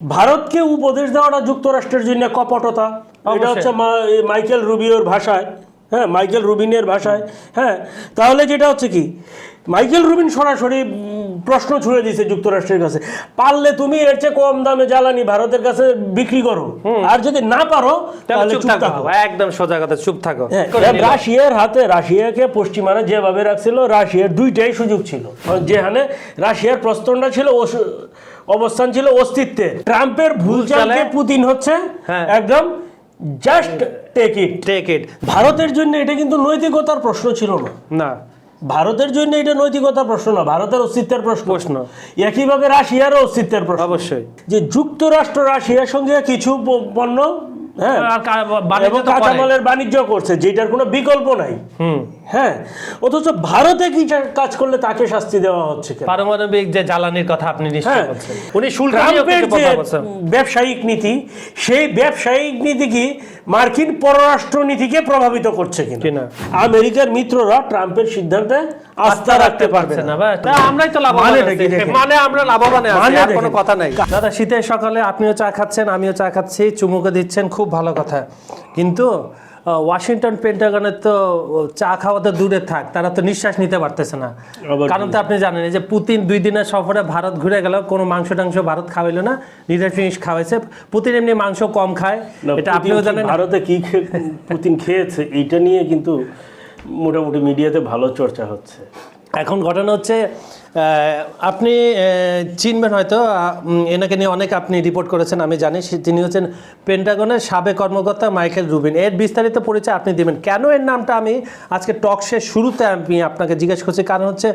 ভারতকে উপদেশ দেওয়াটা যুক্তরাষ্ট্রের জন্য কপটতা। এটা হচ্ছে মাইকেল রুবিওর ভাষায়। হ্যাঁ মাইকেল রুবিনের ভাষায়। হ্যাঁ তাহলে যেটা হচ্ছে কি মাইকেল রুবিন সরাসরি প্রশ্ন ছুড়ে দিয়েছে যুক্তরাষ্ট্রের কাছে। পারলে তুমি এর চেয়ে কম দামে জ্বালানি ভারতের কাছে বিক্রি করো। আর যদি না পারো তাহলে চুপ থাকো একদম সোজা কথা চুপ থাকো। হ্যাঁ, রাশিয়ার হাতে রাশিয়াকে পশ্চিমারা যেভাবে রাখছিল রাশিয়ার দুইটাই সুযোগ ছিল। যেখানে রাশিয়ার প্রস্তনটা ছিল অবস্থান ছিল অস্তিত্বে। ট্রাম্পের ভুল চালে- পুতিন হচ্ছে হ্যাঁ। একদম just take it take it ভারতের জন্য এটা কিন্তু নৈতিকতার প্রশ্ন ছিল না। না। ভারতের জন্য এটা নৈতিকতার প্রশ্ন না ভারতের অস্তিত্বের প্রশ্ন। প্রশ্ন। একইভাবে রাশিয়ারও অস্তিত্বের প্রশ্ন। অবশ্যই। যে যুক্তরাষ্ট্র রাশিয়ার সঙ্গে কিছু পণ্য হ্যাঁ। কাঁচামালের বাণিজ্য করছে যেটার কোনো বিকল্প নাই। হুম। হ্যাঁ অথচ ভারতে কি কাজ করলে তাকে শাস্তি দেওয়া হচ্ছে পারমাণবিক যে জ্বালানির কথা আপনি নিশ্চয় হ্যাঁ। বলছেন উনি শুল্ক ব্যবসায়িক নীতি সেই ব্যবসায়িক নীতি কি মার্কিন পররাষ্ট্র নীতিকে প্রভাবিত করছে কিনা। আমেরিকার মিত্ররা ট্রাম্পের সিদ্ধান্তে আস্থা রাখতে পারবে পারছে না। আমরাই তো লাভবান। দেখেন? মানে আমরা লাভবান আছি মানে কোনো কথা নাই দাদা শীতের সকালে আপনিও চা খাচ্ছেন আমিও চা খাচ্ছি চুমুকে দিচ্ছেন খুব ভালো কথা কিন্তু ওয়াশিংটন পেন্টাগনের তো চা খাওয়া তো দূরে থাক তারা তো নিঃশ্বাস নিতে পারতেছে না। কারণ তো আপনি জানেন যে পুতিন দুই দিনের সফরে ভারত ঘুরে গেল কোনো মাংস টাংস ভারত খাওয়াইলো না নিরামিষ খাওয়াইছে। পুতিন এমনি মাংস কম খায় এটা আপনিও জানেন। ভারতে কি পুতিন খেয়েছে এইটা নিয়ে কিন্তু মোটামুটি মিডিয়াতে ভালো চর্চা হচ্ছে। এখন ঘটনা হচ্ছে আপনি চিনবেন হয়তো এনাকে নিয়ে অনেক আপনি রিপোর্ট করেছেন, আমি জানি। তিনি হচ্ছেন পেন্টাগনের সাবেক কর্মকর্তা মাইকেল রুবিন। এর বিস্তারিত পরিচয় আপনি দেবেন। কেন এর নামটা আমি আজকে টক শেষ শুরুতে আমি আপনাকে জিজ্ঞেস করছি? কারণ হচ্ছে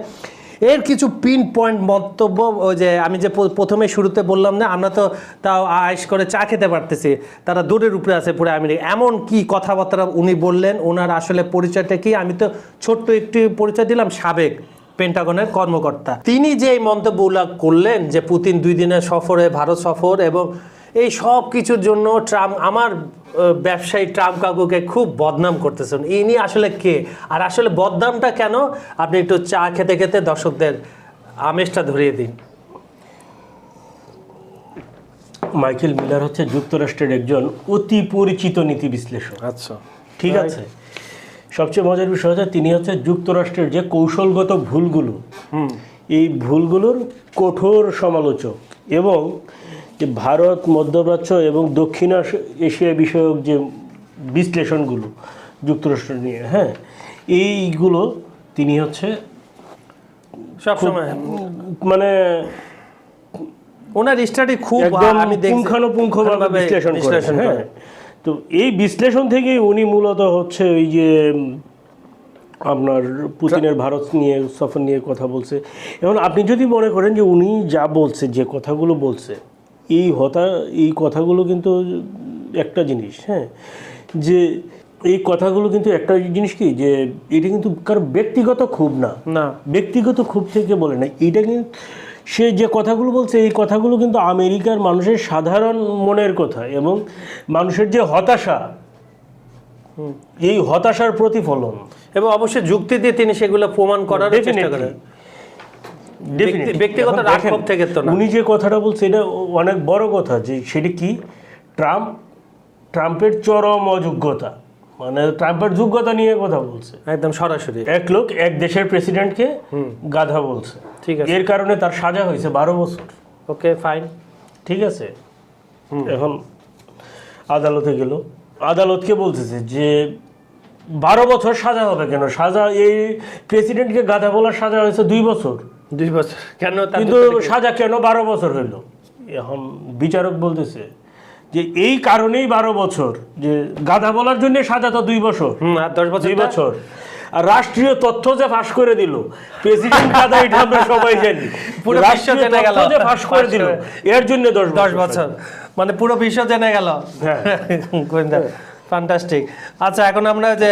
এর কিছু পিন পয়েন্ট মন্তব্য, ওই যে আমি যে প্রথমে শুরুতে বললাম না, আমরা তো তাও আয়েস করে চা খেতে পারতেছি। তারা দূরের উপরে আছে পুরো আমেরিকা। এমন কি কথাবার্তা উনি বললেন ওনার আসলে পরিচয়টা কি? আমি তো ছোট্ট একটি পরিচয় দিলাম, সাবেক পেন্টাগনের কর্মকর্তা। তিনি যে এই মন্তব্যগুলো করলেন, যে পুতিন দুই দিনের সফরে, ভারত সফর, এবং এই সব কিছুর জন্য ট্রাম্প, আমার ব্যবসায়ী ট্রাম্প কাকুকে খুব বদনাম করতেছেন। ইনি আসলে কে? আর আসলে বদনামটা কেন? আপনি একটু চা খেতে খেতে দর্শকদের আমেজটা ধরিয়ে দিন। মাইকেল মিলার হচ্ছে যুক্তরাষ্ট্রের একজন অতি পরিচিত নীতি বিশ্লেষক। আচ্ছা। ঠিক আছে? সবচেয়ে মজার বিষয় হচ্ছে তিনি হচ্ছে যুক্তরাষ্ট্রের যে কৌশলগত ভুলগুলো হুম। এই ভুলগুলোর কঠোর সমালোচক এবং যে ভারত মধ্যপ্রাচ্য এবং দক্ষিণ এশিয়া বিষয়ক যে বিশ্লেষণগুলো যুক্তরাষ্ট্র নিয়ে হ্যাঁ এইগুলো তিনি হচ্ছে সবসময় মানে ওনার স্টাডি খুব আমি পুঙ্খানুপুঙ্খভাবে বিশ্লেষণ করে বিশ্লেষণ হ্যাঁ। তো এই বিশ্লেষণ থেকেই উনি মূলত হচ্ছে ওই যে আপনার পুতিনের ভারত নিয়ে সফর নিয়ে কথা বলছে। এবং আপনি যদি মনে করেন যে উনি যা বলছে যে কথাগুলো বলছে এই হতা এই কথাগুলো কিন্তু একটা জিনিস হ্যাঁ? যে এই কথাগুলো কিন্তু একটা জিনিস কি? যে এটা কিন্তু কারও ব্যক্তিগত ক্ষোভ না। না। ব্যক্তিগত ক্ষোভ থেকে বলে না। এটা কিন্তু সে যে কথাগুলো বলছে এই কথাগুলো কিন্তু আমেরিকার মানুষের সাধারণ মনের কথা এবং মানুষের যে হতাশা এই হতাশার প্রতিফলন। এবং অবশ্যই যুক্তি দিয়ে তিনি সেগুলো প্রমাণ করার চেষ্টা. করেন. ব্যক্তিগত রাগ থেকে তো উনি যে কথাটা বলছে এটা অনেক বড় কথা যে সেটা কি? ট্রাম্প ট্রাম্পের চরম অযোগ্যতা। মানে ট্রাম্পের যোগ্যতা নিয়ে কথা বলছে। একদম সরাসরি। এক লোক এক দেশের প্রেসিডেন্টকে গাধা বলছে। ঠিক আছে। এর কারণে তার সাজা হয়েছে বারো বছর। Okay fine. ঠিক আছে? এখন আদালতে গেল। আদালতকে বলতেছে যে বারো বছর সাজা হবে কেন? সাজা এই প্রেসিডেন্টকে গাধা বলার সাজা হয়েছে দুই বছর। দুই বছর। কেন কিন্তু সাজা কেন? বারো বছর হইল। এখন বিচারক বলতেছে যে এই কারণেই বারো বছর যে গাধা বলার জন্য সাজা তো দুই বছর। আর দশ বছর দুই বছর। আর রাষ্ট্রীয় তথ্য যে ফাঁস করে দিল প্রেসিডেন্ট গাধা এটা আমরা সবাই জানি। পুরো বিশ্ব জেনে গেল। যে ফাঁস করে দিল এর জন্য দশ দশ বছর। মানে পুরো বিশ্ব জেনে গেল। হ্যাঁ। ফ্যান্টাস্টিক আচ্ছা এখন আমরা যে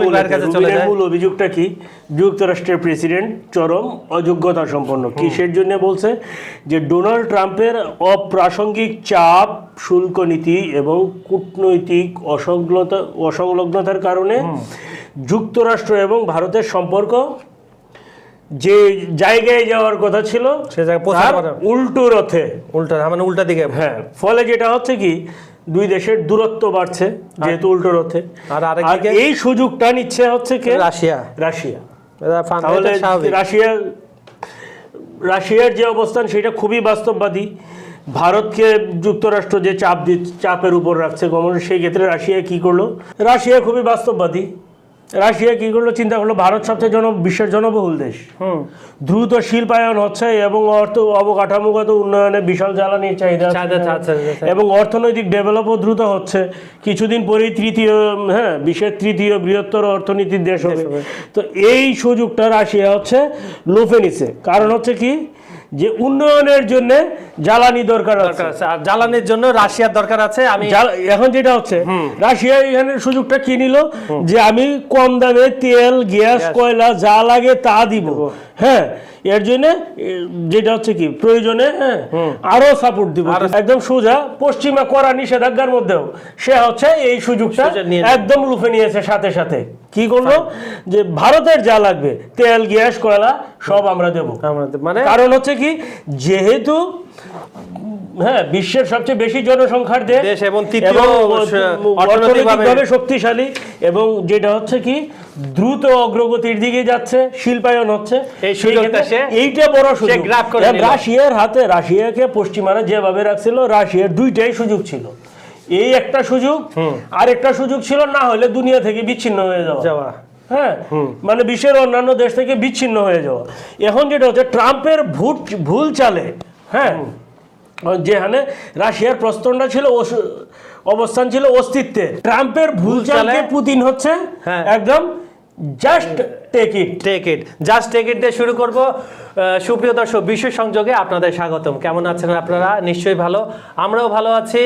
মূলে। ভাইয়ের কাছে চলে যাই। মূল অভিযোগটা কি? যুক্তরাষ্ট্রের প্রেসিডেন্ট চরম অযোগ্যতা সম্পন্ন। কিসের জন্য বলছে? যে ডোনাল্ড ট্রাম্পের অপ্রাসঙ্গিক চাপ শুল্ক নীতি এবং কূটনৈতিক অসংলতা অসংলগ্নতার কারণে যুক্তরাষ্ট্র এবং ভারতের সম্পর্ক যে জায়গায় যাওয়ার কথা ছিল। উল্টো রথে। উল্টা মানে উল্টা দিকে। হ্যাঁ ফলে যেটা হচ্ছে কি দুই দেশের দূরত্ব বাড়ছে যেহেতু উল্টো রথে। আর এই সুযোগটা নিচ্ছে হচ্ছে কে? রাশিয়া। রাশিয়া। তাহলে রাশিয়া রাশিয়ার যে অবস্থান সেটা খুবই বাস্তববাদী। ভারতকে যুক্তরাষ্ট্র যে চাপ দিচ্ছে চাপের উপর রাখছে গমন সেই ক্ষেত্রে রাশিয়া কি করল? রাশিয়া খুবই বাস্তববাদী। রাশিয়া কি করল? চিন্তা করল ভারত সবচেয়ে জন বিশ্বের জনবহুল দেশ। দ্রুত শিল্পায়ন হচ্ছে এবং অর্থ অবকাঠামোগত উন্নয়নে বিশাল জ্বালানির চাহিদা। এবং অর্থনৈতিক ডেভেলপও দ্রুত হচ্ছে। কিছুদিন পরেই তৃতীয় হ্যাঁ বিশ্বের তৃতীয় বৃহত্তর অর্থনীতির দেশ হবে। তো এই সুযোগটা রাশিয়া হচ্ছে লোফে নিছে। কারণ হচ্ছে কি? যে উন্নয়নের জন্য জ্বালানি দরকার আছে। আর জ্বালানির জন্য রাশিয়ার দরকার আছে আমি এখন যেটা হচ্ছে রাশিয়া এখানে সুযোগটা কি নিল? যে আমি কম দামে তেল গ্যাস কয়লা যা লাগে তা দিব। হ্যাঁ এর জন্য যেটা হচ্ছে কি প্রয়োজনে হ্যাঁ আরও সাপোর্ট দিব। একদম সোজা পশ্চিমা করা নিষেধাজ্ঞার মধ্যেও। সে হচ্ছে এই সুযোগটা। একদম লুফে নিয়েছে সাথে সাথে। কি করল? যে ভারতের যা লাগবে তেল গ্যাস কয়লা সব আমরা দেব। মানে কারণ হচ্ছে কি যেহেতু হ্যাঁ বিশ্বের সবচেয়ে বেশি জনসংখ্যার দেশ এবং তৃতীয় অর্থনৈতিকভাবে- অর্থনৈতিকভাবে শক্তিশালী এবং যেটা হচ্ছে কি দ্রুত অগ্রগতির দিকে যাচ্ছে শিল্পায়ন হচ্ছে। এই সুযোগটা সে- এইটা বড় সুযোগ। রাশিয়ার হাতে রাশিয়াকে পশ্চিমারা যেভাবে রাখছিল রাশিয়ার দুইটাই সুযোগ ছিল। এই একটা সুযোগ আর একটা সুযোগ ছিল না হলে দুনিয়া থেকে বিচ্ছিন্ন হয়ে যাওয়া। হ্যাঁ? মানে বিশ্বের অন্যান্য দেশ থেকে বিচ্ছিন্ন হয়ে যাওয়া। এখন যেটা হচ্ছে ট্রাম্পের ভুল ভুল চালে হ্যাঁ? যেখানে রাশিয়ার প্রস্তরটা ছিল অবস্থান ছিল অস্তিত্বে ট্রাম্পের ভুল চালে চালে- পুতিন হচ্ছে হ্যাঁ। একদম just take it take it just take it দিয়ে শুরু করব। সুপ্রিয় দর্শক বিশ্ব সংযোগে আপনাদের স্বাগতম। কেমন আছেন আপনারা? নিশ্চয়ই ভালো। আমরাও ভালো আছি।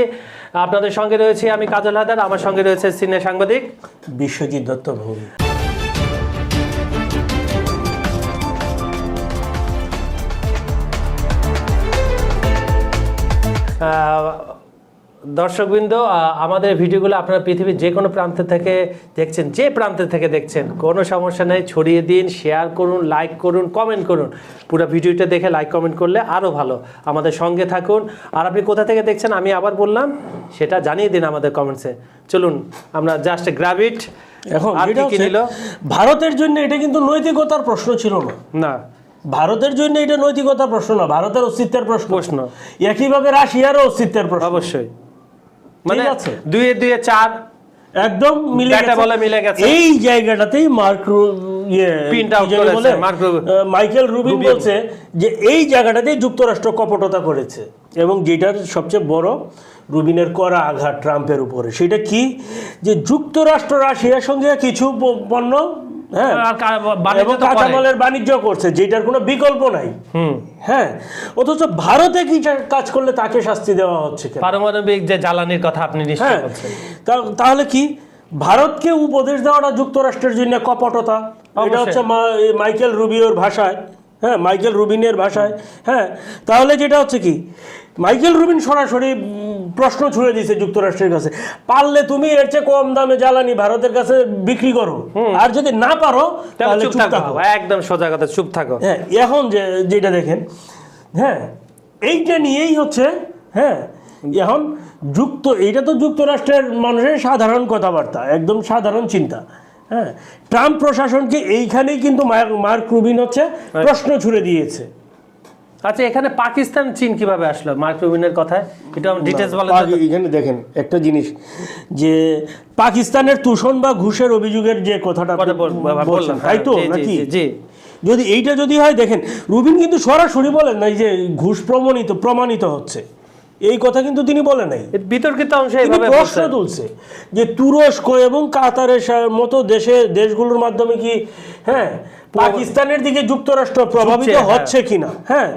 আপনাদের সঙ্গে রয়েছে আমি কাজল হায়দার আমার সঙ্গে রয়েছে সিনিয়র সাংবাদিক। বিশ্বজিৎ দত্ত ভৌমিক আহ, দর্শকবৃন্দ আমাদের ভিডিওগুলো আপনারা পৃথিবীর যে কোনো প্রান্ত থেকে দেখছেন যে প্রান্ত থেকে দেখছেন কোনো সমস্যা নেই ছড়িয়ে দিন শেয়ার করুন লাইক করুন কমেন্ট করুন। পুরো ভিডিওটা দেখে লাইক কমেন্ট করলে আরও ভালো। আমাদের সঙ্গে থাকুন। আর আপনি কোথা থেকে দেখছেন আমি আবার বললাম সেটা জানিয়ে দিন আমাদের কমেন্টসে চলুন আমরা জাস্ট গ্রাভিট এখন ভারতের জন্য এটা কিন্তু নৈতিকতার প্রশ্ন ছিল না। না। ভারতের জন্য এটা নৈতিকতার প্রশ্ন না ভারতের অস্তিত্বের প্রশ্ন। প্রশ্ন। একইভাবে রাশিয়ারও অস্তিত্বের প্রশ্ন। অবশ্যই। মানে। দুয়ে দুয়ে চার একদম মিলে গেছে। বলে মিলে গেছে। এই জায়গাটাতেই মার্ক ইয়ে বলে? মাইকেল রুবিন বলছে যে এই জায়গাটাতেই যুক্তরাষ্ট্র কপটতা করেছে এবং যেটার সবচেয়ে বড় রুবিনের করা আঘাত ট্রাম্পের উপরে সেটা কি যে যুক্তরাষ্ট্র রাশিয়ার সঙ্গে কিছু পণ্য হ্যাঁ। আর কা- বাণিজ্য এবং কাঁচামালের বাণিজ্য করছে যেটার কোনো বিকল্প নাই। হ্যাঁ অথচ ভারতে কি কাজ করলে তাকে শাস্তি দেওয়া হচ্ছে পারমাণবিক যে জ্বালানির কথা আপনি হ্যাঁ তাহলে কি ভারতকে উপদেশ দেওয়াটা যুক্তরাষ্ট্রের জন্য কপটতা? এটা হচ্ছে মাইকেল রুবিওর ভাষায়। হ্যাঁ মাইকেল রুবিনের ভাষায় হ্যাঁ তাহলে যেটা হচ্ছে কি মাইকেল রুবিন সরাসরি প্রশ্ন ছুড়ে দিয়েছে যুক্তরাষ্ট্রের কাছে পারলে তুমি এর চেয়ে কম দামে জ্বালানি ভারতের কাছে বিক্রি করো আর যদি না পারো তাহলে চুপ থাকো। একদম সোজা কথা চুপ থাকো। হ্যাঁ এখন যে যেটা দেখেন হ্যাঁ এইটা নিয়েই হচ্ছে হ্যাঁ এখন যুক্ত এইটা তো যুক্তরাষ্ট্রের মানুষের সাধারণ কথাবার্তা একদম সাধারণ চিন্তা। হ্যাঁ ট্রাম্প প্রশাসনকে এইখানেই কিন্তু মার্ক- রুবিন হচ্ছে প্রশ্ন ছুড়ে দিয়েছে। আচ্ছা এখানে পাকিস্তান চীন কীভাবে আসলো? মার্ক রুবিনের কথায়? এটা ডিটেলস বলেন তো। এখানে দেখেন একটা জিনিস যে পাকিস্তানের তুষণ বা ঘুষের অভিযোগের যে কথাটা কথা বল- বললাম তাই তো হ্যাঁ, জি, জি, নাকি? জি, জি। যদি এইটা যদি হয় দেখেন রুবিন কিন্তু সরাসরি বলেন নাই যে ঘুষ প্রমাণিত প্রমাণিত হচ্ছে। এই কথা কিন্তু তিনি বলে নাই। বিতর্কিত অংশে প্রশ্ন তুলছে যে তুরস্ক এবং কাতারের মতো দেশে দেশগুলোর মাধ্যমে কি হ্যাঁ পাকিস্তানের দিকে যুক্তরাষ্ট্র প্রভাবিত হ্যাঁ। হচ্ছে কিনা হ্যাঁ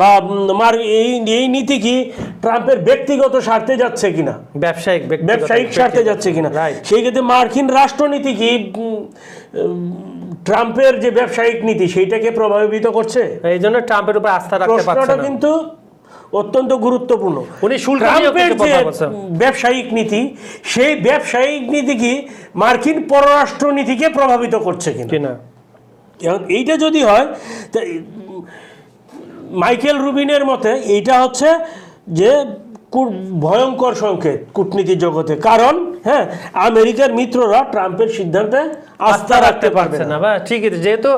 বা মার এই এই নীতি কি ট্রাম্পের ব্যক্তিগত স্বার্থে যাচ্ছে কিনা? ব্যবসায়িক ব্যবসায়িক স্বার্থে যাচ্ছে কিনা. সেই ক্ষেত্রে মার্কিন রাষ্ট্রনীতি কি ট্রাম্পের যে ব্যবসায়িক নীতি সেইটাকে প্রভাবিত করছে? এই জন্য ট্রাম্পের উপর আস্থা রাখতে পারছে না। কিন্তু অত্যন্ত গুরুত্বপূর্ণ। উনি ট্রাম্পের যে ব্যবসায়িক নীতি সেই ব্যবসায়িক নীতি কি মার্কিন পররাষ্ট্র নীতিকে প্রভাবিত করছে কিনা। এইটা যদি হয় মাইকেল রুবিনের মতে এইটা হচ্ছে যে ভয়ঙ্কর সংকেত কূটনীতি জগতে। কারণ হ্যাঁ আমেরিকার মিত্ররা ট্রাম্পের সিদ্ধান্তে আস্থা রাখতে পারবে না। বা ঠিকই তো, যেহেতু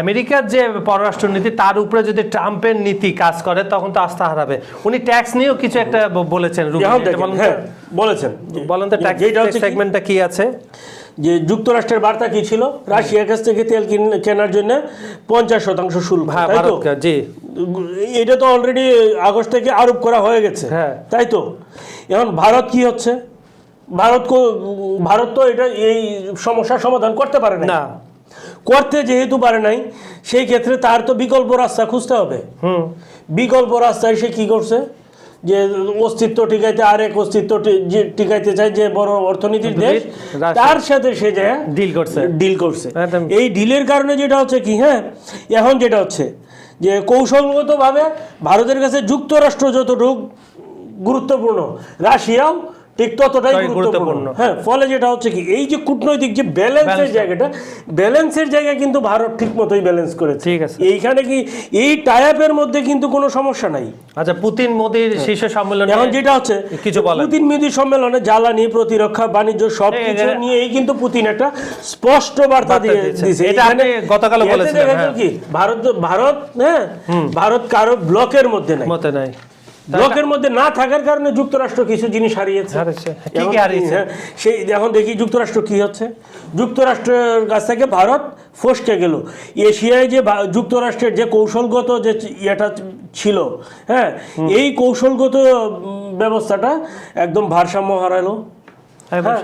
আমেরিকার যে পররাষ্ট্রনীতি তার উপরে যদি ট্রাম্পের নীতি কাজ করে তখন তো আস্থা হারাবে। উনি ট্যাক্স নিয়েও কিছু একটা বলেছেন হ্যাঁ বলেছেন। বলেন তো ট্যাক্স সেগমেন্টটা কি আছে? যে যুক্তরাষ্ট্রের বার্তা কি ছিল? রাশিয়ার কাছ থেকে তেল কেনার জন্য পঞ্চাশ শতাংশ শুল্ক হ্যাঁ তাই তো? জি। এটা তো অলরেডি আগস্ট থেকে আরোপ করা হয়ে গেছে হ্যাঁ। তাই তো? এখন ভারত কি হচ্ছে? ভারত ভারত তো এটা এই সমস্যার সমাধান করতে পারে না। করতে যেহেতু পারে নাই সেই ক্ষেত্রে তার তো বিকল্প রাস্তা খুঁজতে হবে। হুম। বিকল্প রাস্তায় সে কি করছে? যে অস্তিত্ব টিকাইতে আরেক অস্তিত্ব টিকাইতে চায় যে বড় অর্থনীতির দেশ তার সাথে সে যে ডিল করছে। ডিল করছে। এই ডিলের কারণে যেটা হচ্ছে কি হ্যাঁ এখন যেটা হচ্ছে যে কৌশলগতভাবে ভারতের কাছে যুক্তরাষ্ট্র যতটুকু গুরুত্বপূর্ণ রাশিয়াও ঠিক ততটাই গুরুত্বপূর্ণ। হ্যাঁ ফলে যেটা হচ্ছে কি এই যে কূটনৈতিক যে ব্যালেন্সের জায়গাটা ব্যালেন্সের কিন্তু ভারত ঠিক মতোই ব্যালেন্স করেছে ঠিক আছে। এইখানে কি এই টাইপের মধ্যে কিন্তু কোনো সমস্যা নাই আচ্ছা পুতিন মোদির শীর্ষ সম্মেলনে এখন যেটা হচ্ছে কিছু। পুতিন মিদি সম্মেলনে জ্বালানি প্রতিরক্ষা বাণিজ্য সব কিছু এই- নিয়েই কিন্তু পুতিন একটা স্পষ্ট বার্তা দিয়ে দিয়েছে। এটা আপনি গতকালও এতে বলেছিলেন, হ্যাঁ। কি ভারত ভারত হ্যাঁ ভারত কারও ব্লকের মধ্যে নাই মতে নাই ব্লকের মধ্যে না থাকার কারণে যুক্তরাষ্ট্র কিছু জিনিস হারিয়েছে। হ্যাঁ, সেই এখন দেখি যুক্তরাষ্ট্র কি হচ্ছে। যুক্তরাষ্ট্রের কাছ থেকে ভারত ফসকে গেল। এশিয়ায় যে যুক্তরাষ্ট্রের যে কৌশলগত যে ইয়েটা ছিল হ্যাঁ এই কৌশলগত ব্যবস্থাটা একদম ভারসাম্য হারালো।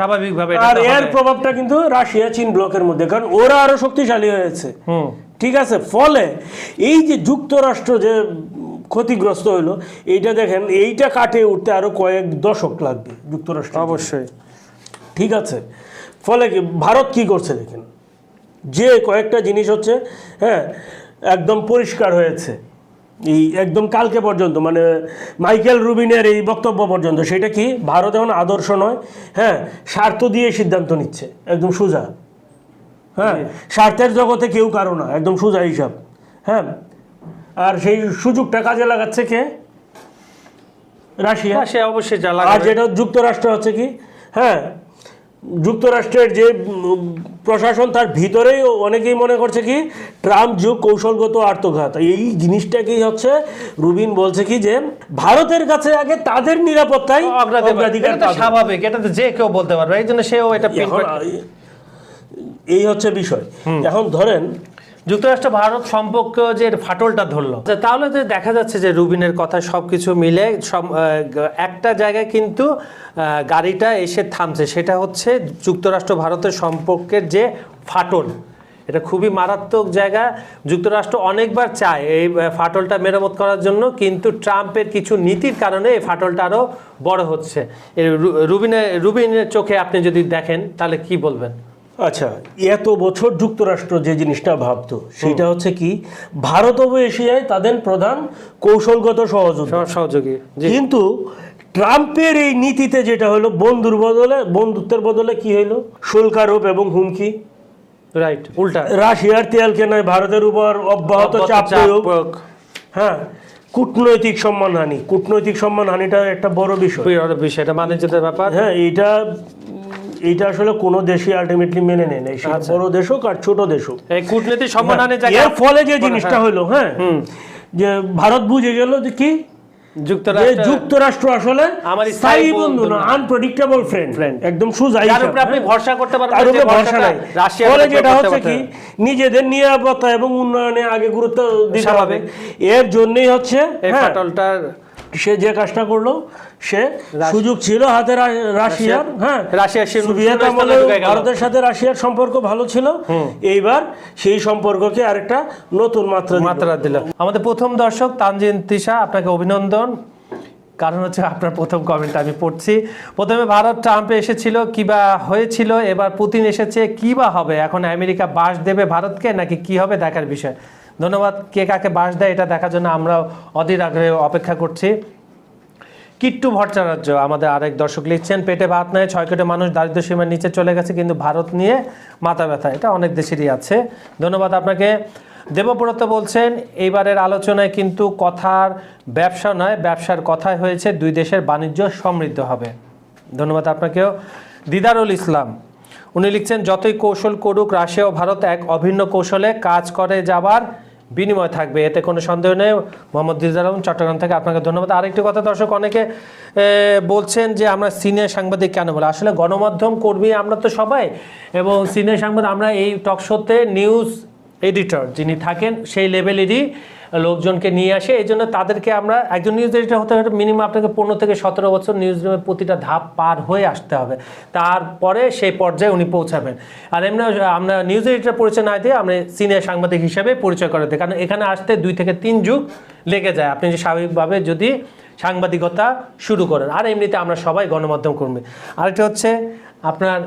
স্বাভাবিকভাবে হ্যাঁ। আর এর প্রভাবটা কিন্তু রাশিয়া চীন ব্লকের মধ্যে কারণ ওরা আরও শক্তিশালী হয়েছে। ঠিক আছে? ফলে এই যে যুক্তরাষ্ট্র যে ক্ষতিগ্রস্ত হলো এইটা দেখেন এইটা কাটিয়ে উঠতে আরও কয়েক দশক লাগবে যুক্তরাষ্ট্র অবশ্যই। ঠিক আছে? ফলে কি ভারত কি করছে দেখেন? যে কয়েকটা জিনিস হচ্ছে হ্যাঁ একদম পরিষ্কার হয়েছে। এই একদম কালকে পর্যন্ত মানে মাইকেল রুবিনের এই বক্তব্য পর্যন্ত সেটা কি ভারত এখন আদর্শ নয়? হ্যাঁ স্বার্থ দিয়ে সিদ্ধান্ত নিচ্ছে একদম সোজা। হ্যাঁ স্বার্থের জগতে কেউ কারও না একদম সোজা হিসাব। হ্যাঁ আর সেই সুযোগটা কাজে লাগাচ্ছে কে? রাশিয়া। সে অবশ্যই আর যেটা যুক্তরাষ্ট্র হচ্ছে কি? হ্যাঁ যুক্তরাষ্ট্রের যে প্রশাসন তার ভিতরেই অনেকেই মনে করছে কি ট্রাম্প যুগ কৌশলগত আত্মঘাত এই জিনিসটাকেই হচ্ছে রুবিন বলছে কি যে ভারতের কাছে আগে তাদের নিরাপত্তায় অগ্রাধিকার। স্বাভাবিক এটা তো যে কেউ বলতে পারবে। এই জন্য সেও এটা এই হচ্ছে বিষয়। এখন ধরেন যুক্তরাষ্ট্র ভারত সম্পর্ক যে ফাটলটা ধরলো। আচ্ছা, তাহলে তো দেখা যাচ্ছে যে রুবিনের কথা সবকিছু মিলে সব- একটা জায়গায় কিন্তু গাড়িটা এসে থামছে। সেটা হচ্ছে যুক্তরাষ্ট্র ভারতের সম্পর্কের যে ফাটল। এটা খুবই মারাত্মক জায়গা। যুক্তরাষ্ট্র অনেকবার চায় এই ফাটলটা মেরামত করার জন্য কিন্তু ট্রাম্পের কিছু নীতির কারণে এই ফাটলটা আরও বড় হচ্ছে। রুবিনের রুবিনের চোখে আপনি যদি দেখেন তাহলে কি বলবেন? আচ্ছা এত বছর যুক্তরাষ্ট্র যে জিনিসটা ভাবতো সেটা হচ্ছে কি ভারত ও এশিয়ায় তাদের প্রধান কৌশলগত সহযোগী। সহযোগী কিন্তু ট্রাম্পের এই নীতিতে যেটা হলো বন্ধুর বদলে বন্ধুত্বের বদলে কি হইল? শুল্ক আরোপ এবং হুমকি। রাইট উল্টা। রাশিয়ার তেল কেনায় ভারতের উপর অব্যাহত চাপ প্রয়োগ। হ্যাঁ কূটনৈতিক সম্মানহানি কূটনৈতিক সম্মানহানিটা একটা বড় বিষয়। বিষয় এটা মানে বাণিজ্যের ব্যাপার? হ্যাঁ এইটা এইটা আসলে কোনো দেশই আলটিমেটলি মেনে নেয় না সেটা আচ্ছা। বড় দেশ হোক আর ছোট দেশ হোক। এই কূটনীতি সম্মানহানি জায়গা এর ফলে যে জিনিসটা হলো হ্যাঁ যে ভারত বুঝে গেল যে কি? যুক্তরাষ্ট্র আসলে আমার স্থায়ী স্থায়ী বন্ধু বন্ধু না না। আনপ্রেডিক্টেবল ফ্রেন্ড একদম সোজা যার উপরে আপনি। ভরসা করতে পারবেন তার উপরে ভরসা নাই। ফলে যেটা হচ্ছে কি? নিজেদের নিরাপত্তা এবং উন্নয়নে আগে গুরুত্ব দিতে হবে। এর জন্যই হচ্ছে এই ফাটলটার সে যে কাজটা করল সে সুযোগ ছিল হাতে রাশিয়ার হ্যাঁ। রাশিয়ার সোভিয়েত আমলে ভারতের সাথে রাশিয়ার সম্পর্ক ভালো ছিল। এইবার সেই সম্পর্ককে আরেকটা নতুন মাত্রা মাত্রা দিল। আমাদের প্রথম দর্শক তানজিন তিশা আপনাকে অভিনন্দন। কারণ হচ্ছে আপনার প্রথম কমেন্ট আমি পড়ছি। প্রথমে ভারত ট্রাম্পে এসেছিল কিবা হয়েছিল? এবার পুতিন এসেছে কি বা হবে? এখন আমেরিকা বাস দেবে ভারতকে নাকি কি হবে? দেখার বিষয়। ধন্যবাদ। কে কাকে বাস দেয় এটা দেখার জন্য আমরা অধীর আগ্রহে অপেক্ষা করছি। কিট্টু ভট্টাচার্য আমাদের আরেক দর্শক লিখছেন, পেটে ভাত নয় ছয় কোটি মানুষ দারিদ্র সীমার নিচে চলে গেছে, কিন্তু ভারত নিয়ে মাথা ব্যথা। এটা অনেক দেশেরই আছে। ধন্যবাদ আপনাকে। দেবব্রত বলছেন, এইবারের আলোচনায় কিন্তু কথার ব্যবসা নয়, ব্যবসার কথাই হয়েছে, দুই দেশের বাণিজ্য সমৃদ্ধ হবে। ধন্যবাদ আপনাকেও। দিদারুল ইসলাম, উনি লিখছেন, যতই কৌশল করুক, রাশিয়া ও ভারত এক অভিন্ন কৌশলে কাজ করে যাবার বিনিময় থাকবে, এতে কোনো সন্দেহ নেই। মোহাম্মদ দিদার আলম, চট্টগ্রাম থেকে আপনাকে ধন্যবাদ। আরেকটি কথা, দর্শক, অনেকে বলছেন যে আমরা সিনিয়র সাংবাদিক কেন বলে? আসলে গণমাধ্যম কর্মী আমরা তো সবাই, এবং সিনিয়র সাংবাদিক আমরা এই টক শোতে নিউজ এডিটর যিনি থাকেন, সেই লেভেলেরই লোকজনকে নিয়ে আসে, এই জন্য তাদেরকে আমরা একজন নিউজ এডিটর হতে হলে মিনিমাম আপনাকে পনেরো থেকে সতেরো বছর নিউজ রুমের প্রতিটা ধাপ পার হয়ে আসতে হবে। তারপরে সেই পর্যায়ে উনি পৌঁছাবেন। আর এমনি আমরা নিউজ এডিটর পরিচয় না দিয়ে আমরা সিনিয়র সাংবাদিক হিসেবে পরিচয় করে দিই। কারণ এখানে আসতে দুই থেকে তিন যুগ লেগে যায়। আপনি যে স্বাভাবিকভাবে যদি সাংবাদিকতা শুরু করেন, আর এমনিতে আমরা সবাই গণমাধ্যম কর্মী। আরেকটা হচ্ছে আপনার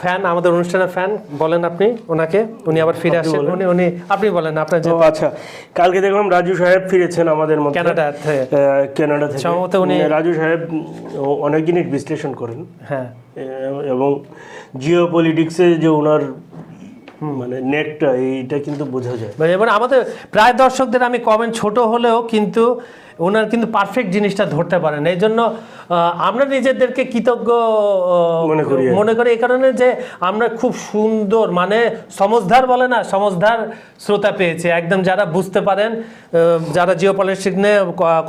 ফ্যান আমাদের অনুষ্ঠানের ফ্যান বলেন আপনি ওনাকে উনি আবার ফিরে আসেন। উনি উনি আপনি বলেন আপনার যে আচ্ছা। কালকে দেখলাম রাজু সাহেব ফিরেছেন আমাদের মধ্যে। কানাডা থেকে। কানাডা থেকে। সম্ভবত উনি- রাজু সাহেব অনেক জিনিস বিশ্লেষণ করেন। হ্যাঁ। এবং জিও পলিটিক্সে যে ওনার মানে নেটটা এইটা কিন্তু বোঝা যায়। এবার আমাদের প্রায় দর্শকদের আমি কমেন্ট ছোট হলেও কিন্তু ওনার কিন্তু পারফেক্ট জিনিসটা ধরতে পারেন। এই জন্য আমরা নিজেদেরকে কৃতজ্ঞ মনে করি মনে এই কারণে যে আমরা খুব সুন্দর মানে সমজদার বলে না সমজদার শ্রোতা পেয়েছে। একদম যারা বুঝতে পারেন যারা জিও পলিটিক্স নিয়ে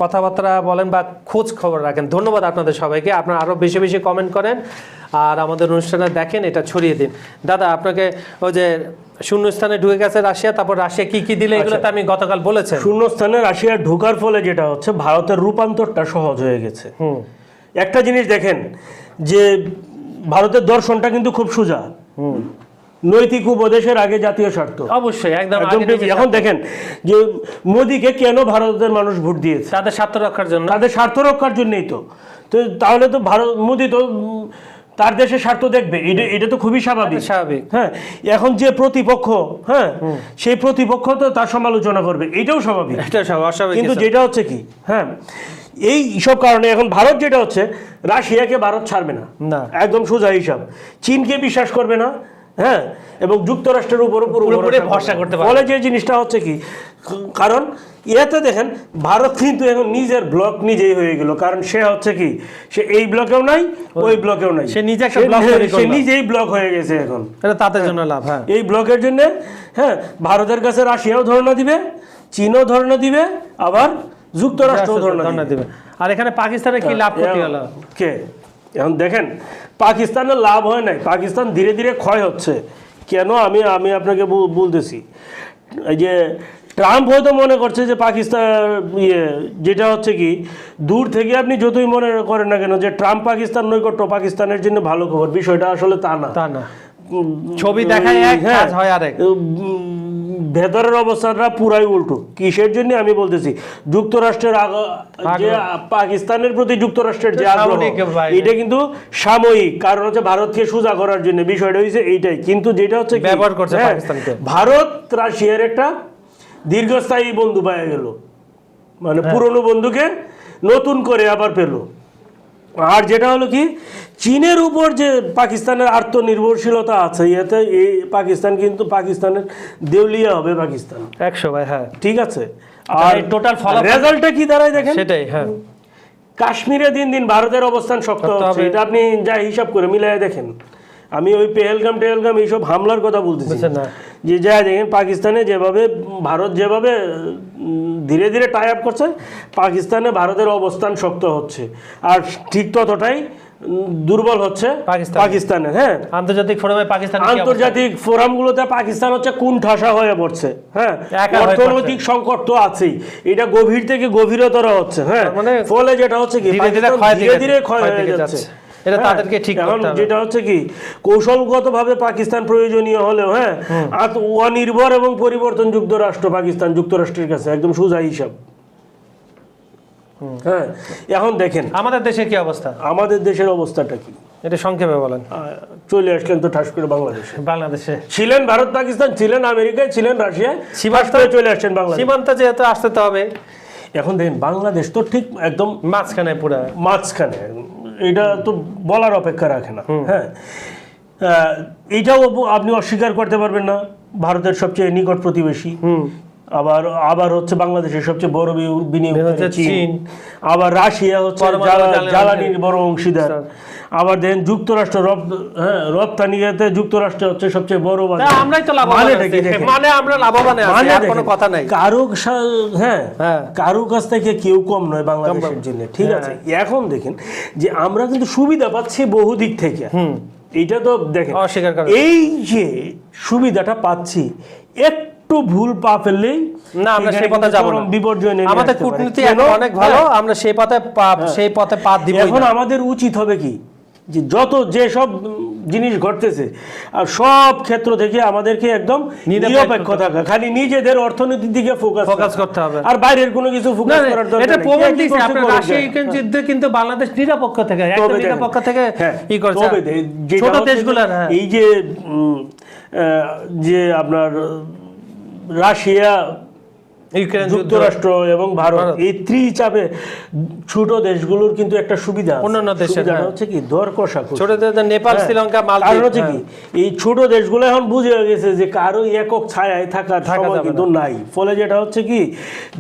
কথাবার্তা বলেন বা খোঁজ খবর রাখেন। ধন্যবাদ আপনাদের সবাইকে। আপনারা আরও বেশি বেশি কমেন্ট করেন। আর আমাদের অনুষ্ঠানে দেখেন এটা ছড়িয়ে দিন। দাদা আপনাকে ওই যে শূন্যস্থানে ঢুকে গেছে রাশিয়া তারপর রাশিয়া কি কি দিলে এগুলো তো আমি গতকাল বলেছেন। শূন্যস্থানে রাশিয়া ঢোকার ফলে যেটা হচ্ছে ভারতের রূপান্তরটা সহজ হয়ে গেছে। হুম। একটা জিনিস দেখেন যে ভারতের দর্শনটা কিন্তু খুব সোজা। নৈতিক উপদেশের আগে জাতীয় স্বার্থ। অবশ্যই একদম এখন দেখেন যে মোদিকে কেন ভারতের মানুষ ভোট দিয়েছে? তাদের স্বার্থ রক্ষার জন্য। তাদের স্বার্থ রক্ষার জন্যই তো। তো তাহলে তো ভারত মোদি তো তার দেশের স্বার্থ দেখবে। এটা এটা তো খুবই স্বাভাবিক। স্বাভাবিক। হ্যাঁ এখন যে প্রতিপক্ষ হ্যাঁ সেই প্রতিপক্ষ তো তার সমালোচনা করবে। এটাও স্বাভাবিক। কিন্তু যেটা হচ্ছে কি হ্যাঁ এই সব কারণে এখন ভারত যেটা হচ্ছে রাশিয়াকে ভারত ছাড়বে না। না। একদম সোজা হিসাব। চীনকে বিশ্বাস করবে না। হ্যাঁ? এবং যুক্তরাষ্ট্রের উপর পুরোপুরি ভরসা করতে পারবে। ফলে যে জিনিসটা হচ্ছে কি? কারণ ইয়াতে দেখেন ভারত কিন্তু এখন নিজের ব্লক নিজেই হয়ে গেল। কারণ সে হচ্ছে কি? সে এই ব্লকেও নাই ওই ব্লকেও নাই। সে নিজে সে-। নিজেই ব্লক হয়ে গেছে এখন। এটা তাদের জন্য লাভ হ্যাঁ। এই ব্লকের জন্য হ্যাঁ ভারতের কাছে রাশিয়াও ধর্ণা দিবে চীনও ধর্ণা দিবে আবার যুক্তরাষ্ট্রও ধর্ণা দিবে। দিবে। আর এখানে পাকিস্তানের কি লাভ ক্ষতি হলো? কে? এখন দেখেন পাকিস্তানের লাভ হয় নাই। পাকিস্তান ধীরে ধীরে ক্ষয় হচ্ছে। কেন? আমি আমি আপনাকে বলতেছি। এই যে ট্রাম্প হয়তো মনে করছে যে পাকিস্তান ইয়ে যেটা হচ্ছে কি, দূর থেকে আপনি যতই মনে করেন না কেন যে ট্রাম্প পাকিস্তান নৈকট্য, পাকিস্তানের জন্য ভালো খবর। বিষয়টা আসলে তা না। তা না। ছবি দেখায় এক হ্যাঁ। কাজ হয় আরেক। ভেতরের অবস্থাটা পুরাই উল্টো। কিসের জন্য আমি বলতেছি যুক্তরাষ্ট্রের যে পাকিস্তানের প্রতি যুক্তরাষ্ট্রের যে আগ্রহ এটা কিন্তু সাময়িক। কারণ হচ্ছে ভারতকে সোজা করার জন্য বিষয়টা হয়েছে এইটাই। কিন্তু যেটা হচ্ছে ব্যবহার করছে হ্যাঁ, ভারত রাশিয়ার একটা দীর্ঘস্থায়ী বন্ধু পাওয়া গেল। মানে হ্যাঁ। পুরনো বন্ধুকে নতুন করে আবার পেল। আর যেটা হলো কি চীনের উপর যে পাকিস্তানের আত্মনির্ভরশীলতা আছে এতে এই পাকিস্তান কিন্তু পাকিস্তানের দেউলিয়া হবে পাকিস্তান। একশো ভাই হ্যাঁ। ঠিক আছে? আর টোটাল রেজাল্টটা কি দাঁড়ায় দেখেন? সেটাই হ্যাঁ। কাশ্মীরে দিন দিন ভারতের অবস্থান শক্ত হচ্ছে। এটা আপনি যা হিসাব করে মিলাই দেখেন। আমি ওই পেহেলগাম টেহেলগাম এইসব হামলার কথা বলতেছি। যে যা দেখেন পাকিস্তানে যেভাবে ভারত যেভাবে ধীরে ধীরে টাই আপ করছে পাকিস্তানে ভারতের অবস্থান শক্ত হচ্ছে। আর ঠিক ততটাই দুর্বল হচ্ছে পাকিস্তানে। হ্যাঁ। আন্তর্জাতিক ফোরামে পাকিস্তান আন্তর্জাতিক ফোরামগুলোতে পাকিস্তান হচ্ছে কোন ঠাসা হয়ে পড়ছে হ্যাঁ। অর্থনৈতিক সংকট তো আছেই। এটা গভীর থেকে গভীরতর হচ্ছে হ্যাঁ। মানে ফলে যেটা হচ্ছে কি ধীরে ধীরে ক্ষয় হয়ে যাচ্ছে। এটা হ্যাঁ, তাদেরকে ঠিক করতে হবে। যেটা হচ্ছে কি কৌশলগতভাবে পাকিস্তান প্রয়োজনীয় হলেও হ্যাঁ আত- অনির্ভর এবং পরিবর্তনযুক্ত রাষ্ট্র পাকিস্তান যুক্তরাষ্ট্রের কাছে একদম সোজা হিসাব। হ্যাঁ এখন দেখেন। আমাদের দেশে কি অবস্থা? আমাদের দেশের অবস্থাটা কি? এটা সংক্ষেপে বলেন। চলে আসলেন তো ঠাস করে বাংলাদেশে। বাংলাদেশে। ছিলেন ভারত পাকিস্তান ছিলেন আমেরিকায় ছিলেন রাশিয়ায় সীমান্ত- চলে আসছেন বাংলাদেশ। সীমান্ত যেহেতু আসতে তো হবে। এখন দেখেন বাংলাদেশ তো ঠিক একদম মাঝখানে পুরা। মাঝখানে। এটা তো বলার অপেক্ষা রাখে না। হ্যাঁ। এটাও এইটাও আপনি অস্বীকার করতে পারবেন না। ভারতের সবচেয়ে নিকট প্রতিবেশী। আবার আবার হচ্ছে বাংলাদেশের সবচেয়ে বড় বিনিয়োগ চীন। আবার রাশিয়া হচ্ছে জ্বালানি জ্বালানির বড় অংশীদার। আবার দেখেন যুক্তরাষ্ট্র রপ্ত- হ্যাঁ রপ্তানিতে যুক্তরাষ্ট্র হচ্ছে সবচেয়ে বড় বাজার। আমরাই তো লাভবান? মানে আমরা লাভবান আছি আর কোনো কথা নাই। কারও হ্যাঁ হ্যাঁ। কারও কাছ থেকে কেউ কম নয় বাংলাদেশের জন্য। ঠিক হ্যাঁ। আছে এখন দেখেন যে আমরা কিন্তু সুবিধা পাচ্ছি বহু দিক থেকে। এইটা তো দেখেন। এই যে সুবিধাটা পাচ্ছি একটু ভুল পা ফেললেই না আমরা সেই পথে যাব না। বিপর্যয় নেমে আমাদের কূটনীতি অনেক ভালো হ্যাঁ। আমরা সেই পথে সেই পথে পা দিব এখন আমাদের উচিত হবে কি? যে যত যে সব জিনিস ঘটতেছে আর সব ক্ষেত্র থেকে আমাদেরকে একদম নিরপেক্ষ থাকা খালি নিজেদের অর্থনীতির দিকে ফোকাস ফোকাস করতে হবে। আর বাইরের কোনো কিছু ফোকাস করার দরকার এটা নেই। প্রমাণ দিয়েছে করছে রাশিয়া ইউক্রেন যুদ্ধে কিন্তু বাংলাদেশ নিরপেক্ষ থেকে একদম নিরপেক্ষ থেকে হ্যাঁ, ই করছে। তবে ছোট দেশগুলোর যে হ্যাঁ। এই যে উম, আহ, যে আপনার রাশিয়া ইউক্রেন যুক্তরাষ্ট্র এবং ভারত। এই ত্রিচাপে ছোট দেশগুলোর কিন্তু একটা সুবিধা অন্যান্য দেশের, হ্যাঁ। হচ্ছে কি? দর কষাকষি। ছোট নেপাল হ্যাঁ। শ্রীলঙ্কা মালদ্বীপ হচ্ছে কি? এই ছোট দেশগুলো এখন বুঝে গেছে যে কারও একক ছায়ায় থাকা সময় কিন্তু নাই। ফলে যেটা হচ্ছে কি?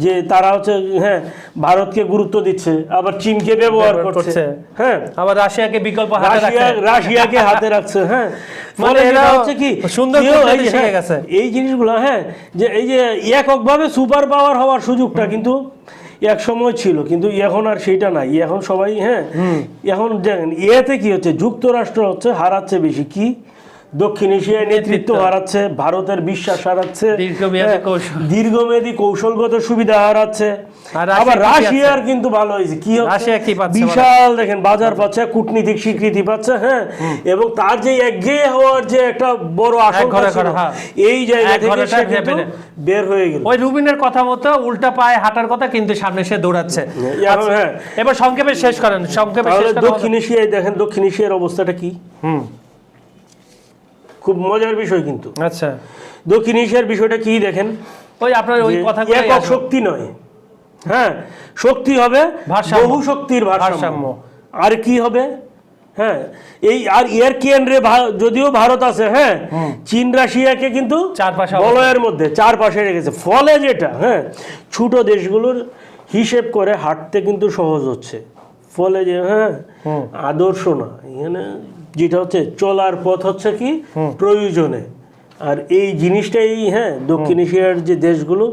যে তারা হচ্ছে হ্যাঁ ভারতকে গুরুত্ব দিচ্ছে আবার চীনকে ব্যবহার করছে। হ্যাঁ। আবার রাশিয়াকে বিকল্প হাতে রাশিয়া রাশিয়াকে হাতে রাখছে হ্যাঁ। মানে এরা হচ্ছে কি? সুন্দর হ্যাঁ। এই জিনিসগুলো হ্যাঁ যে এই যে এককভাবে সুপার পাওয়ার হওয়ার সুযোগটা কিন্তু এক সময় ছিল কিন্তু এখন আর সেটা নাই। এখন সবাই হ্যাঁ? এখন দেখেন ইয়েতে কি হচ্ছে? যুক্তরাষ্ট্র হচ্ছে হারাচ্ছে বেশি। কি? দক্ষিণ এশিয়ায় নেতৃত্ব। হারাচ্ছে ভারতের বিশ্বাস হারাচ্ছে দীর্ঘমেয়াদী হ্যাঁ, কৌশলগত সুবিধা হারাচ্ছে। আবার রাশিয়ার কিন্তু ভালো হয়েছে। কি? বিশাল দেখেন বাজার পাচ্ছে কূটনীতিক স্বীকৃতি পাচ্ছে হ্যাঁ এবং তার যে একঘেয়ে হওয়ার যে একটা বড় আশঙ্কা হ্যাঁ। এই জায়গা থেকে বের হয়ে গেল। ওই রুবিনের কথা মতো উল্টা পায়ে হাঁটার কথা কিন্তু সামনে সে দৌড়াচ্ছে। হ্যাঁ। এবার সংক্ষেপে শেষ করেন সংক্ষেপে দক্ষিণ এশিয়ায় দেখেন দক্ষিণ এশিয়ার অবস্থাটা কি? হুম। খুব মজার বিষয় কিন্তু। আচ্ছা। দক্ষিণ এশিয়ার বিষয়টা কি দেখেন? ওই আপনার ওই কথাগুলো একক শক্তি নয়। হ্যাঁ শক্তি হবে বহু শক্তির ভারসাম্য। ভারসাম্য। আর কি হবে? হ্যাঁ এই আর এর কেন্দ্রে যদিও ভারত আছে হ্যাঁ চীন রাশিয়াকে কিন্তু চারপাশে বলয়ের মধ্যে চারপাশে রেখেছে। ফলে যেটা হ্যাঁ ছোট দেশগুলোর হিসেব করে হাঁটতে কিন্তু সহজ হচ্ছে। ফলে যে হ্যাঁ আদর্শ না। এখানে যেটা হচ্ছে চলার পথ হচ্ছে কি? প্রয়োজনে। আর এই জিনিসটাই হ্যাঁ দক্ষিণ এশিয়ার যে দেশগুলো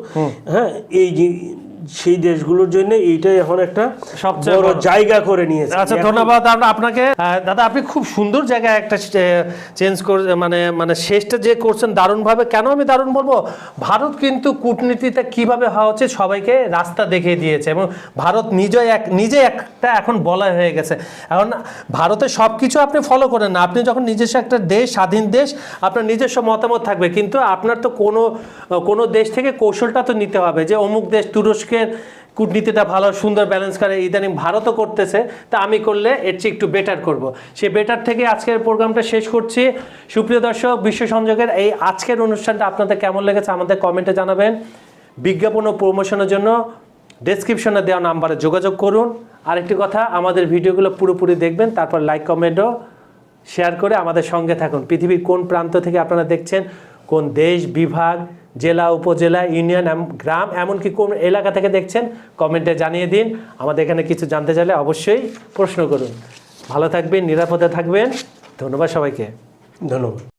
হ্যাঁ এই যে- সেই দেশগুলোর জন্য এইটাই এখন একটা সবচেয়ে বড়। জায়গা করে নিয়েছে। আচ্ছা ধন্যবাদ। আপনাকে দাদা আপনি খুব সুন্দর জায়গায় একটা চেঞ্জ করে মানে মানে শেষটা যে করছেন দারুণভাবে কেন আমি দারুণ বলব? ভারত কিন্তু কূটনীতিতে কীভাবে হওয়া উচিত সবাইকে রাস্তা দেখিয়ে দিয়েছে এবং ভারত নিজে এক নিজে একটা এখন বলা হয়ে গেছে। এখন ভারতে সব কিছু আপনি ফলো করেন না। আপনি যখন নিজস্ব একটা দেশ স্বাধীন দেশ আপনার নিজস্ব মতামত থাকবে। কিন্তু আপনার তো কোনো কোনো দেশ থেকে কৌশলটা তো নিতে হবে যে অমুক দেশ তুরস্কের কূটনীতিটা ভালো, সুন্দর ব্যালেন্স করে ইদানিং ভারতও করতেছে, তা আমি করলে এর চেয়ে একটু বেটার করব। সে বেটার থেকে আজকের প্রোগ্রামটা শেষ করছি। সুপ্রিয় দর্শক, বিশ্ব সংযোগের এই আজকের অনুষ্ঠানটা আপনাদের কেমন লেগেছে আমাদের কমেন্টে জানাবেন। বিজ্ঞাপন ও প্রমোশনের জন্য ডেসক্রিপশনে দেওয়া নাম্বারে যোগাযোগ করুন। আরেকটি কথা, আমাদের ভিডিওগুলো পুরোপুরি দেখবেন, তারপর লাইক কমেন্টও শেয়ার করে আমাদের সঙ্গে থাকুন। পৃথিবীর কোন প্রান্ত থেকে আপনারা দেখছেন, কোন দেশ, বিভাগ জেলা, উপজেলা, ইউনিয়ন গ্রাম, এমনকি কোন এলাকা থেকে দেখছেন, কমেন্টে জানিয়ে দিন। আমাদের এখানে কিছু জানতে চাইলে অবশ্যই প্রশ্ন করুন। ভালো থাকবেন, নিরাপদে থাকবেন। ধন্যবাদ সবাইকে। ধন্যবাদ।